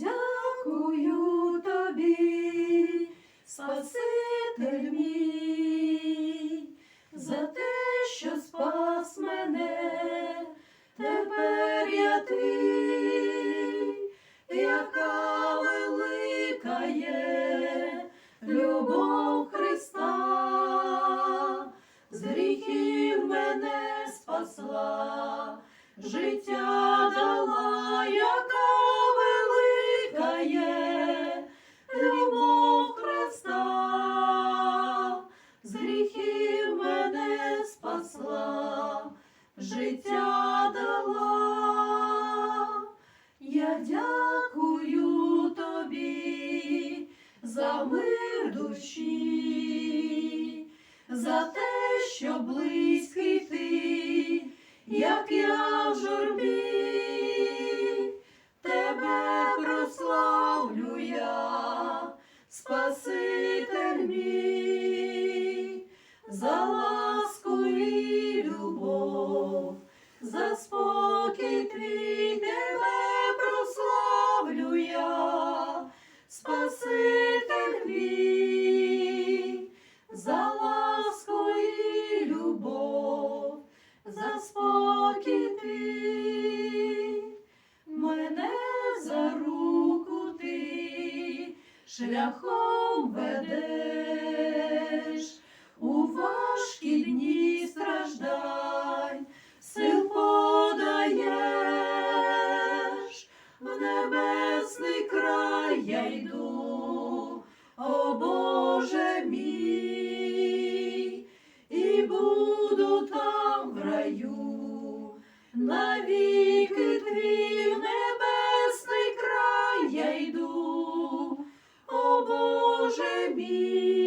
дякую тобі, Спаситель мій, за те, що спас мене, тепер я твій, яка велика є любов Христа, з гріхів мене спасла, життя життя дала. Я дякую тобі за мир душі, за те, що близький ти, як я в журбі, тебе прославлю я, Спаситель мій, за спокій твій тебе прославлю я, Спаситель твій, за ласку і любов, за спокій твій, мене за руку ти шляхом ведеш у важкі я йду, о Боже мій, і буду там в раю, навіки твій небесний край я йду, о Боже мій.